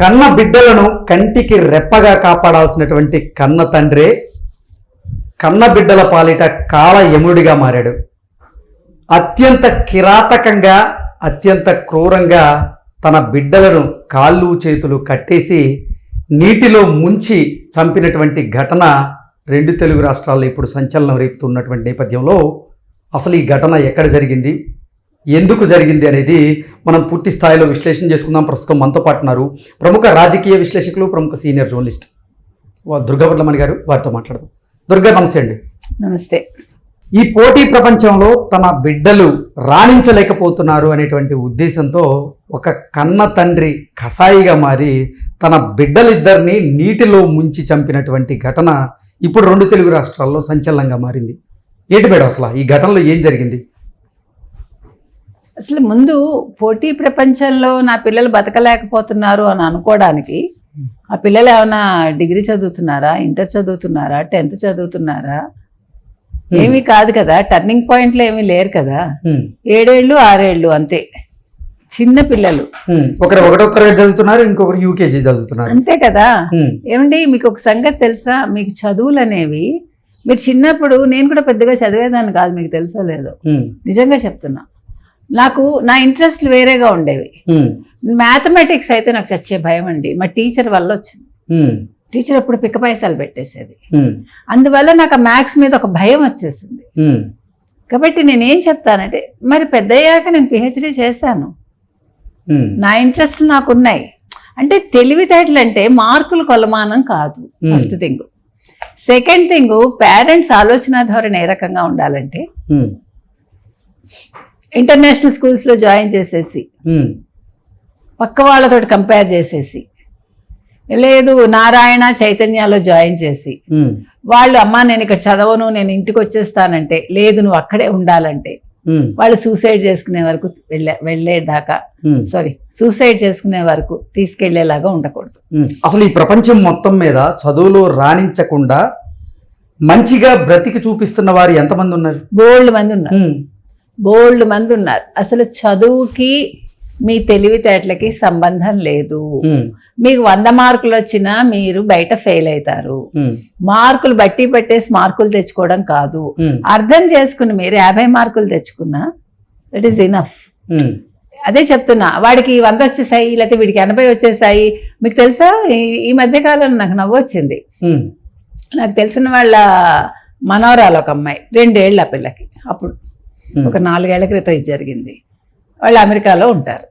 కన్న బిడ్డలను కంటికి రెప్పగా కాపాడాల్సినటువంటి కన్న తండ్రే కన్న బిడ్డల పాలిట కాల యముడిగా మారాడు. అత్యంత కిరాతకంగా అత్యంత క్రూరంగా తన బిడ్డలను కాళ్ళు చేతులు కట్టేసి నీటిలో ముంచి చంపినటువంటి ఘటన రెండు తెలుగు రాష్ట్రాల్లో ఇప్పుడు సంచలనం రేపుతున్నటువంటి నేపథ్యంలో అసలు ఈ ఘటన ఎక్కడ జరిగింది? ఎందుకు జరిగింది అనేది మనం పూర్తి స్థాయిలో విశ్లేషణ చేసుకుందాం. ప్రస్తుతం మనతో పాటు ఉన్నారు ప్రముఖ రాజకీయ విశ్లేషకులు ప్రముఖ సీనియర్ జర్నలిస్ట్ దుర్గాపట్లమణి గారు వారితో మాట్లాడదాం. దుర్గా నమస్తే అండి. నమస్తే. ఈ పోటీ ప్రపంచంలో తన బిడ్డలు రాణించలేకపోతున్నారు అనేటువంటి ఉద్దేశంతో ఒక కన్న తండ్రి కసాయిగా మారి తన బిడ్డలిద్దరిని నీటిలో ముంచి చంపినటువంటి ఘటన ఇప్పుడు రెండు తెలుగు రాష్ట్రాల్లో సంచలనంగా మారింది. ఏంటి మేడం అసలు ఈ ఘటనలో ఏం జరిగింది? అసలు ముందు పోటీ ప్రపంచంలో నా పిల్లలు బతకలేకపోతున్నారు అని అనుకోవడానికి ఆ పిల్లలు ఏమైనా డిగ్రీ చదువుతున్నారా ఇంటర్ చదువుతున్నారా టెన్త్ చదువుతున్నారా? ఏమీ కాదు కదా టర్నింగ్ పాయింట్లు ఏమీ లేరు కదా. ఏడేళ్ళు ఆరేళ్ళు అంతే. చిన్న పిల్లలు. ఒకరు ఒకటో తరగతి చదువుతున్నారు ఇంకొకరు యూకేజీ చదువుతున్నారు. అంతే కదా. ఏమండి మీకు ఒక సంగతి తెలుసా? మీకు చదువులు అనేవి మీరు చిన్నప్పుడు నేను కూడా పెద్దగా చదివేదాన్ని కాదు మీకు తెలుసో లేదో. నిజంగా చెప్తున్నా. నాకు నా ఇంట్రెస్ట్ వేరేగా ఉండేవి. మ్యాథమెటిక్స్ అయితే నాకు చచ్చే భయం అండి మా టీచర్ వల్ల వచ్చింది. టీచర్ అప్పుడు పిక్క పైసలు పెట్టేసేది. అందువల్ల నాకు ఆ మ్యాథ్స్ మీద ఒక భయం వచ్చేసింది. కాబట్టి నేనేం చెప్తానంటే మరి పెద్దయ్యాక నేను పిహెచ్డీ చేశాను. నా ఇంట్రెస్ట్ నాకు ఉన్నాయి అంటే తెలివితేటలు అంటే మార్కులు కొలమానం కాదు. First thing second thing parents ఆలోచన ధోరణి ఏ రకంగా ఉండాలంటే. ఇంటర్నేషనల్ స్కూల్స్లో జాయిన్ చేసేసి. పక్క వాళ్ళతోటి కంపేర్ చేసేసి లేదు నారాయణ చైతన్యాలో జాయిన్ చేసి. వాళ్ళు అమ్మా నేను ఇక్కడ చదవను నేను ఇంటికి వచ్చేస్తానంటే లేదు నువ్వు అక్కడే ఉండాలంటే. వాళ్ళు సూసైడ్ చేసుకునే వరకు వెళ్ళే వెళ్ళేదాకా. సారీ సూసైడ్ చేసుకునే వరకు తీసుకెళ్ళేలాగా ఉండకూడదు అసలు ఈ ప్రపంచం మొత్తం మీద చదువులో రాణించకుండా మంచిగా బ్రతికి చూపిస్తున్న వారు ఎంతమంది ఉన్నారు బోల్డ్ మంది ఉన్నారు బోల్డ్ మంది ఉన్నారు. అసలు చదువుకి మీ తెలివితేటలకి సంబంధం లేదు. మీకు వంద మార్కులు వచ్చినా మీరు బయట ఫెయిల్ అవుతారు. మార్కులు బట్టి పెట్టేసి మార్కులు తెచ్చుకోవడం కాదు. అర్థం చేసుకుని మీరు యాభై మార్కులు తెచ్చుకున్నా దట్ ఈస్ ఇనఫ్ అదే చెప్తున్నా వాడికి వంద వచ్చేసాయి లేకపోతే వీడికి ఎనభై వచ్చేసాయి. మీకు తెలుసా? ఈ- మధ్య కాలంలో నాకు నవ్వు వచ్చింది. నాకు తెలిసిన వాళ్ళ మనవరాలు ఒక అమ్మాయి రెండేళ్ళు పిల్లకి. అప్పుడు ఒక నాలుగేళ్ళ క్రితం ఇది జరిగింది. వాళ్ళు అమెరికాలో ఉంటారు.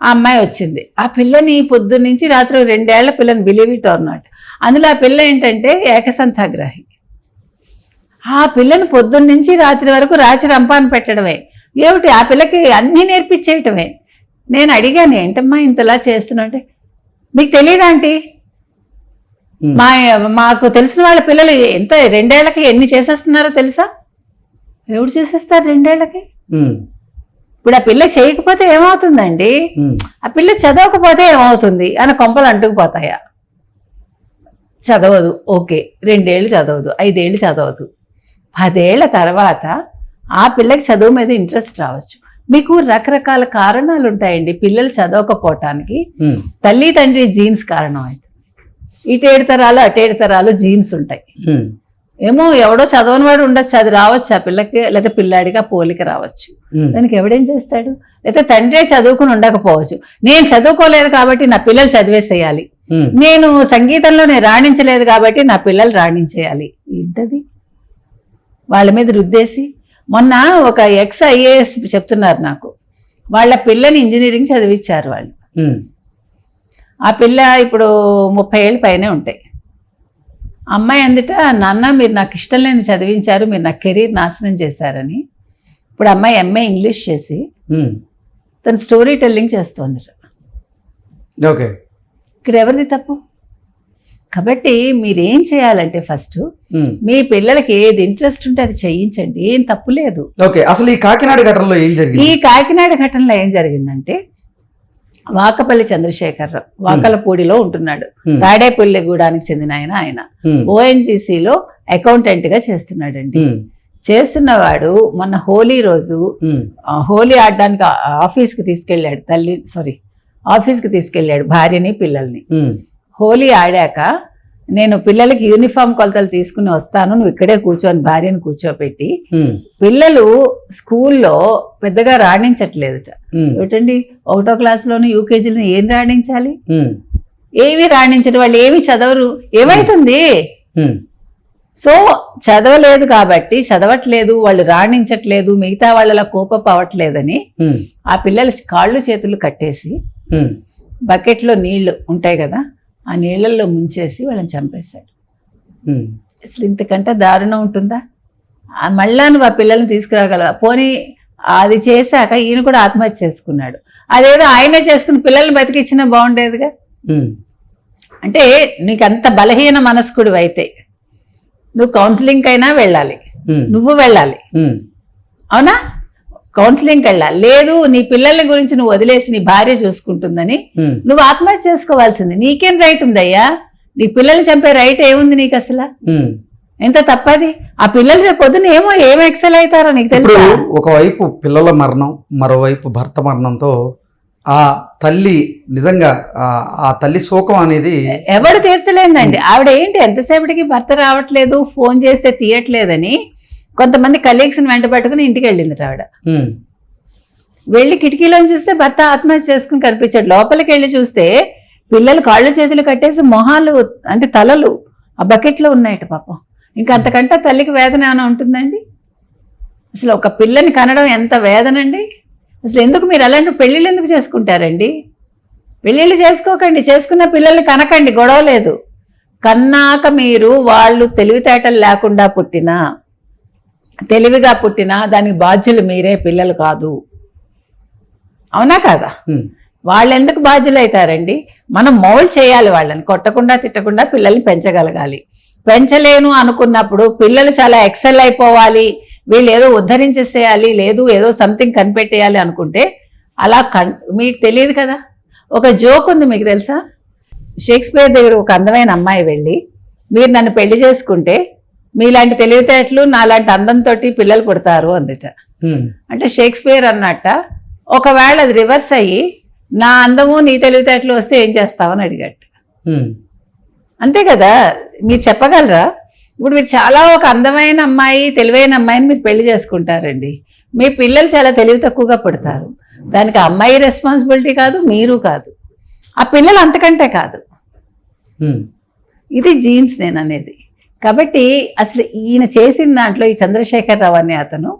ఆ అమ్మాయి వచ్చింది. ఆ పిల్లని పొద్దున్న నుంచి రాత్రి రెండేళ్ళ పిల్లని బిలీవ్ ఇట్ ఆర్ నాట్ అందులో ఆ పిల్ల ఏంటంటే ఏకసంతాగ్రాహి. ఆ పిల్లని పొద్దున్న నుంచి రాత్రి వరకు రాచి రంపాన్ని పెట్టడమే. ఏమిటి? ఆ పిల్లకి అన్నీ నేర్పించేయటమే. నేను అడిగాను ఏంటమ్మా ఇంతలా చేస్తున్నా అంటే మీకు తెలియదా ఆంటీ? మా మాకు తెలిసిన వాళ్ళ పిల్లలు ఎంత రెండేళ్ళకి ఎన్ని చేసేస్తున్నారో తెలుసా? ఎవడు చేసేస్తారు రెండేళ్ళకి ఇప్పుడు ఆ పిల్ల చేయకపోతే ఏమవుతుందండి? ఆ పిల్ల చదవకపోతే ఏమవుతుంది? అని కొంపలు అంటుకుపోతాయా? చదవదు. ఓకే. రెండేళ్ళు చదవదు. ఐదేళ్ళు చదవదు. పదేళ్ళ తర్వాత ఆ పిల్లకి చదువు మీద ఇంట్రెస్ట్ రావచ్చు. మీకు రకరకాల కారణాలు ఉంటాయండి పిల్లలు చదవకపోవటానికి. తల్లి తండ్రి జీన్స్ కారణం అవుతుంది ఇటేడు తరాలు అటేడు తరాలు జీన్స్ ఉంటాయి. ఏమో ఎవడో చదవని వాడు ఉండొచ్చు అది రావచ్చు ఆ పిల్లకి లేదా పిల్లాడిగా పోలిక రావచ్చు. దానికి ఎవడేం చేస్తాడు? లేదా తండ్రే చదువుకుని ఉండకపోవచ్చు. నేను చదువుకోలేదు కాబట్టి నా పిల్లలు చదివేసేయాలి. నేను సంగీతంలో నేను రాణించలేదు కాబట్టి నా పిల్లలు రాణించేయాలి. ఏంటది? వాళ్ళ మీద రుద్దేసి మొన్న ఒక ఎక్స్ ఐఏఎస్ చెప్తున్నారు నాకు. వాళ్ళ పిల్లని ఇంజనీరింగ్ చదివించారు వాళ్ళు. ఆ పిల్ల ఇప్పుడు ముప్పై ఏళ్ళు పైనే ఉంటాయి. అమ్మాయి అందుట నాన్న మీరు నాకు ఇష్టం లేని చదివించారు మీరు నా కెరీర్ నాశనం చేశారని. ఇప్పుడు అమ్మాయి ఎంఏ ఇంగ్లీష్ చేసి ఉమ్, తను స్టోరీ టెల్లింగ్ చేస్తోంది. ఓకే. ఇక్కడ ఎవరిది తప్పు? కాబట్టి మీరేం చేయాలంటే ఫస్ట్ ఉమ్, మీ పిల్లలకి ఏది ఇంట్రెస్ట్ ఉంటే అది చేయించండి ఏం తప్పు లేదు. ఓకే అసలు ఈ కాకినాడ ఘటనలో ఏం జరిగింది? ఈ కాకినాడ ఘటనలో ఏం జరిగిందంటే వాకపల్లి చంద్రశేఖరరావు వాకలపూడిలో ఉంటున్నాడు. తాడేపల్లిగూడానికి చెందిన ఆయన ఆయన. ఓఎన్జీసీలో అకౌంటెంట్గా చేస్తున్నాడండి. చేస్తున్నవాడు మొన్న హోలీ రోజు హోలీ ఆడడానికి ఆ- ఆఫీస్కి తీసుకెళ్ళాడు తల్లి సారీ ఆఫీస్కి తీసుకెళ్ళాడు భార్యని పిల్లల్ని. హోలీ ఆడాక నేను పిల్లలకి యూనిఫామ్ కొలతలు తీసుకుని వస్తాను నువ్వు ఇక్కడే కూర్చొని భార్యను కూర్చోపెట్టి. పిల్లలు స్కూల్లో పెద్దగా రాణించట్లేదుట. ఉమ్, ఏమిటండి? ఒకటో క్లాస్లోను యూకేజీలో ఏం రాణించాలి? ఉమ్, ఏమి రాణించరు వాళ్ళు ఏమి చదవరు. ఏమైతుంది? సో చదవలేదు కాబట్టి చదవట్లేదు వాళ్ళు రాణించట్లేదు మిగతా వాళ్ళలా కోపపు అవ్వట్లేదని ఆ పిల్లల కాళ్ళు చేతులు కట్టేసి బకెట్లో నీళ్ళు ఉంటాయి కదా ఆ నీళ్ళల్లో ముంచేసి వాళ్ళని చంపేశాడు. అసలు ఇంతకంటే దారుణం ఉంటుందా? మళ్ళా నువ్వు ఆ పిల్లల్ని తీసుకురాగలవా పోనీ అది చేశాక ఈయన కూడా ఆత్మహత్య చేసుకున్నాడు. అదేదో ఆయనే చేసుకుని పిల్లల్ని బతికిచ్చినా బాగుండేదిగా? అంటే నీకు అంత బలహీన మనస్కుడు అయితే నువ్వు కౌన్సిలింగ్ అయినా వెళ్ళాలి. నువ్వు వెళ్ళాలి. అవునా? కౌన్సిలింగ్కి వెళ్ళాలి లేదు నీ పిల్లల గురించి నువ్వు వదిలేసి నీ భార్య చూసుకుంటుందని నువ్వు ఆత్మహత్య చేసుకోవాల్సింది. నీకేం రైట్ ఉందయ్యా? నీ పిల్లల్ని చంపే రైట్ ఏముంది నీకు అసలు. ఎంత తప్పది? ఆ పిల్లలు రేపు పొద్దున ఏమో ఏం ఎక్సెల్ అవుతారో నీకు తెలుసా? ఒకవైపు పిల్లల మరణం మరోవైపు భర్త మరణంతో ఆ తల్లి నిజంగా ఆ- ఆ తల్లి శోకం అనేది ఎవడు తీర్చలేదండి. ఆవిడ ఏంటి ఎంతసేపటికి భర్త రావట్లేదు ఫోన్ చేస్తే తీయట్లేదని కొంతమంది కలీగ్స్ని వెంట పట్టుకుని ఇంటికి వెళ్ళింది ఆవిడ. వెళ్ళి కిటికీలో చూస్తే భర్త ఆత్మహత్య చేసుకుని కనిపించాడు. లోపలికి వెళ్ళి చూస్తే పిల్లలు కాళ్ళు చేతులు కట్టేసి మొహాలు అంటే తలలు ఆ బకెట్లో ఉన్నాయట పాపం. ఇంకా అంతకంటే తల్లికి వేదన ఏమైనా ఉంటుందండి? అసలు ఒక పిల్లని కనడం ఎంత వేదనండి? అసలు ఎందుకు మీరు అలాంటి పెళ్ళిళ్ళు ఎందుకు చేసుకుంటారండి? పెళ్ళిళ్ళు చేసుకోకండి. చేసుకున్న పిల్లల్ని కనకండి. గొడవ లేదు. కన్నాక మీరు వాళ్ళు తెలివితేటలు లేకుండా పుట్టినా తెలివిగా పుట్టినా దానికి బాధ్యులు మీరే పిల్లలు కాదు. అవునా కాదా? వాళ్ళు ఎందుకు బాధ్యులు అవుతారండి మనం మౌల్డ్ చేయాలి వాళ్ళని కొట్టకుండా తిట్టకుండా పిల్లల్ని పెంచగలగాలి. పెంచలేను అనుకున్నప్పుడు పిల్లలు చాలా ఎక్సెల్ అయిపోవాలి వీళ్ళు ఏదో ఉద్ధరించేసేయాలి లేదు ఏదో సంథింగ్ కనిపెట్టేయాలి అనుకుంటే అలా కన్ మీకు తెలియదు కదా? ఒక జోక్ ఉంది మీకు తెలుసా? షేక్స్పియర్ దగ్గర ఒక అందమైన అమ్మాయి వెళ్ళి మీరు నన్ను పెళ్ళి చేసుకుంటే మీలాంటి తెలివితేటలు నాలాంటి అందంతో పిల్లలు పుడతారు అందుట అంటే షేక్స్పియర్ అన్నట్ట ఒకవేళ అది రివర్స్ అయ్యి నా అందము నీ తెలివితేటలు వస్తే ఏం చేస్తావని అడిగాడు. ఉమ్, అంతే కదా? మీరు చెప్పగలరా? ఇప్పుడు మీరు చాలా ఒక అందమైన అమ్మాయి తెలివైన అమ్మాయిని మీరు పెళ్ళి చేసుకుంటారండి. మీ పిల్లలు చాలా తెలివి తక్కువగా పుడతారు. దానికి అమ్మాయి రెస్పాన్సిబిలిటీ కాదు మీరు కాదు. ఆ పిల్లలు అంతకంటే కాదు. ఇది జీన్స్ నేను అనేది. కాబట్టి అసలు ఈయన చేసిన దాంట్లో ఈ చంద్రశేఖర్ రావు అనే అతను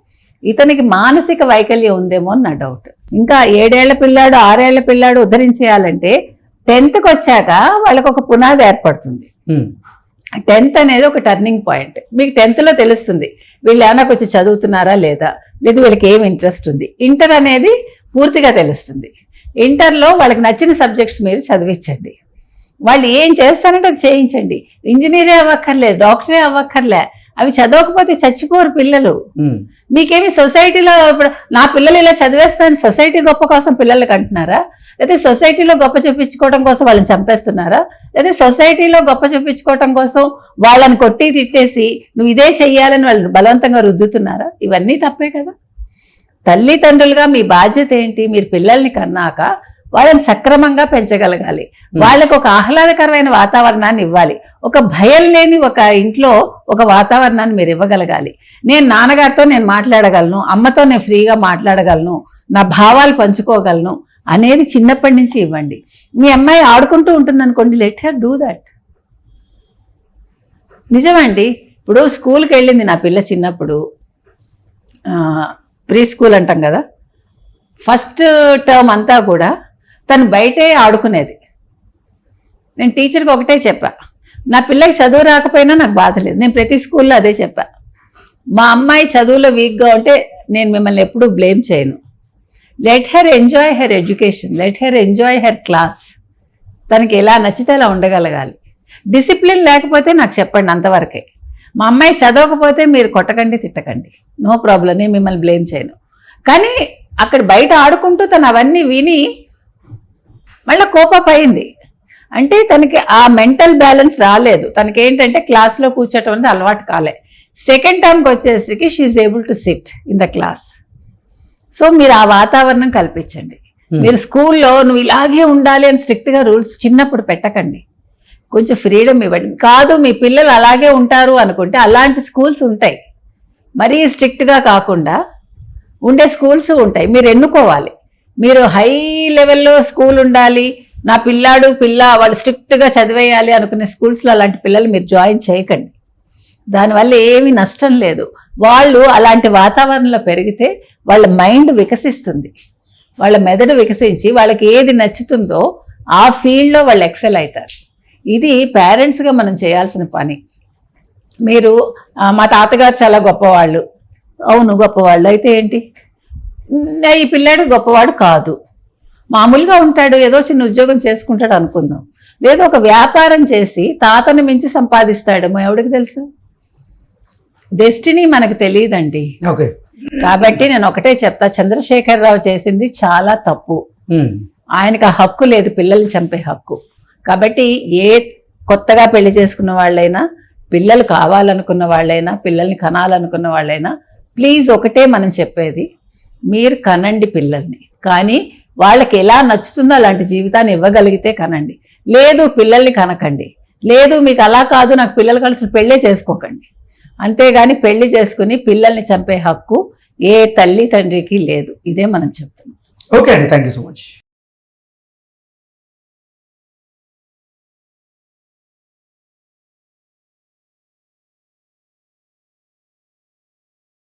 ఇతనికి మానసిక వైకల్యం ఉందేమో అని నా డౌట్ ఇంకా ఏడేళ్ళ పిల్లాడు ఆరేళ్ళ పిల్లాడు ఉద్ధరించేయాలంటే టెన్త్కి వచ్చాక వాళ్ళకు ఒక పునాది ఏర్పడుతుంది. టెన్త్ అనేది ఒక టర్నింగ్ పాయింట్ మీకు టెన్త్లో తెలుస్తుంది వీళ్ళు ఏమైనా కొంచెం చదువుతున్నారా లేదా? లేదు వీళ్ళకి ఏం ఇంట్రెస్ట్ ఉంది? ఇంటర్ అనేది పూర్తిగా తెలుస్తుంది. ఇంటర్లో వాళ్ళకి నచ్చిన సబ్జెక్ట్స్ మీరు చదివించండి. వాళ్ళు ఏం చేస్తారంటే అది చేయించండి. ఇంజనీరే అవ్వక్కర్లే డాక్టరే అవ్వక్కర్లే. అవి చదవకపోతే చచ్చిపోరు పిల్లలు. మీకేమి సొసైటీలో ఇప్పుడు నా పిల్లలు ఇలా చదివేస్తాను సొసైటీ గొప్ప కోసం పిల్లలకి అంటున్నారా లేదా సొసైటీలో గొప్ప చూపించుకోవడం కోసం వాళ్ళని చంపేస్తున్నారా? లేదా సొసైటీలో గొప్ప చూపించుకోవడం కోసం వాళ్ళని కొట్టి తిట్టేసి నువ్వు ఇదే చెయ్యాలని వాళ్ళు బలవంతంగా రుద్దుతున్నారా? ఇవన్నీ తప్పే కదా. తల్లిదండ్రులుగా మీ బాధ్యత ఏంటి? మీరు పిల్లల్ని కన్నాక వాళ్ళని సక్రమంగా పెంచగలగాలి. వాళ్ళకు ఒక ఆహ్లాదకరమైన వాతావరణాన్ని ఇవ్వాలి. ఒక భయం లేని ఒక ఇంట్లో ఒక వాతావరణాన్ని మీరు ఇవ్వగలగాలి. నేను నాన్నగారితో నేను మాట్లాడగలను అమ్మతో నేను ఫ్రీగా మాట్లాడగలను నా భావాలు పంచుకోగలను అనేది చిన్నప్పటి నుంచి ఇవ్వండి. మీ అమ్మాయి ఆడుకుంటూ ఉంటుంది అనుకోండి లెట్ హర్ డూ దట్ నిజమండి. ఇప్పుడు స్కూల్కి వెళ్ళింది నా పిల్ల చిన్నప్పుడు. ప్రీ స్కూల్ అంటాం కదా. ఫస్ట్ టర్మ్ అంతా కూడా తను బయటే ఆడుకునేది. నేను టీచర్కి ఒకటే చెప్పా. నా పిల్లకి చదువు రాకపోయినా నాకు బాధ లేదు. నేను ప్రతి స్కూల్లో అదే చెప్పా. మా అమ్మాయి చదువులో వీక్గా ఉంటే నేను మిమ్మల్ని ఎప్పుడూ బ్లేమ్ చేయను. Let her enjoy her education. Let her enjoy her class. తనకి ఎలా నచ్చితే అలా ఉండగలగాలి. డిసిప్లిన్ లేకపోతే నాకు చెప్పండి అంతవరకే. మా అమ్మాయి చదవకపోతే మీరు కొట్టకండి తిట్టకండి. No problem. నేను మిమ్మల్ని బ్లేమ్ చేయను. కానీ అక్కడ బయట ఆడుకుంటూ తను అవన్నీ విని మళ్ళీ కోపప్ అయింది అంటే తనకి ఆ మెంటల్ బ్యాలెన్స్ రాలేదు. తనకి ఏంటంటే క్లాస్లో కూర్చోటం అనేది అలవాటు కాలే. సెకండ్ టర్మ్కి వచ్చేసరికి she able to sit in the class so మీరు ఆ వాతావరణం కల్పించండి. మీరు స్కూల్లో నువ్వు ఇలాగే ఉండాలి అని స్ట్రిక్ట్గా రూల్స్ చిన్నప్పుడు పెట్టకండి. కొంచెం ఫ్రీడమ్ ఇవ్వండి. కాదు మీ పిల్లలు అలాగే ఉంటారు అనుకుంటే అలాంటి స్కూల్స్ ఉంటాయి. మరీ స్ట్రిక్ట్గా కాకుండా ఉండే స్కూల్స్ ఉంటాయి. మీరు ఎన్నుకోవాలి. మీరు హై లెవెల్లో స్కూల్ ఉండాలి. నా పిల్లాడు పిల్ల వాళ్ళు స్ట్రిక్ట్గా చదివేయాలి అనుకునే స్కూల్స్లో అలాంటి పిల్లలు మీరు జాయిన్ చేయకండి. దానివల్ల ఏమీ నష్టం లేదు. వాళ్ళు అలాంటి వాతావరణంలో పెరిగితే వాళ్ళ మైండ్ వికసిస్తుంది. వాళ్ళ మెదడు వికసించి వాళ్ళకి ఏది నచ్చుతుందో ఆ ఫీల్డ్లో వాళ్ళు ఎక్సెల్ అవుతారు. ఇది పేరెంట్స్గా మనం చేయాల్సిన పని. మీరు మా తాతగారు చాలా గొప్పవాళ్ళు. అవును గొప్పవాళ్ళు. అయితే ఏంటి? ఈ పిల్లాడు గొప్పవాడు కాదు. మామూలుగా ఉంటాడు ఏదో చిన్న ఉద్యోగం చేసుకుంటాడు అనుకుందాం. లేదు ఒక వ్యాపారం చేసి తాతని మించి సంపాదిస్తాడు. మా ఎవడికి తెలుసు? డెస్టినీ మనకు తెలియదండి. కాబట్టి నేను ఒకటే చెప్తా చంద్రశేఖరరావు చేసింది చాలా తప్పు. ఆయనకు ఆ హక్కు లేదు పిల్లల్ని చంపే హక్కు. కాబట్టి ఏ కొత్తగా పెళ్ళి చేసుకున్న వాళ్ళైనా పిల్లలు కావాలనుకున్న వాళ్ళైనా పిల్లల్ని కనాలనుకున్న వాళ్ళైనా ప్లీజ్ ఒకటే మనం చెప్పేది మీరు కనండి పిల్లల్ని. కానీ వాళ్ళకి ఎలా నచ్చుతుందో అలాంటి జీవితాన్ని ఇవ్వగలిగితే కనండి. లేదు పిల్లల్ని కనకండి. లేదు మీకు అలా కాదు నాకు పిల్లలు కలిసి పెళ్ళే చేసుకోకండి. అంతేగాని పెళ్ళి చేసుకుని పిల్లల్ని చంపే హక్కు ఏ తల్లి తండ్రికి లేదు. ఇదే మనం చెప్తున్నాం. ఓకే అండి. Thank so much.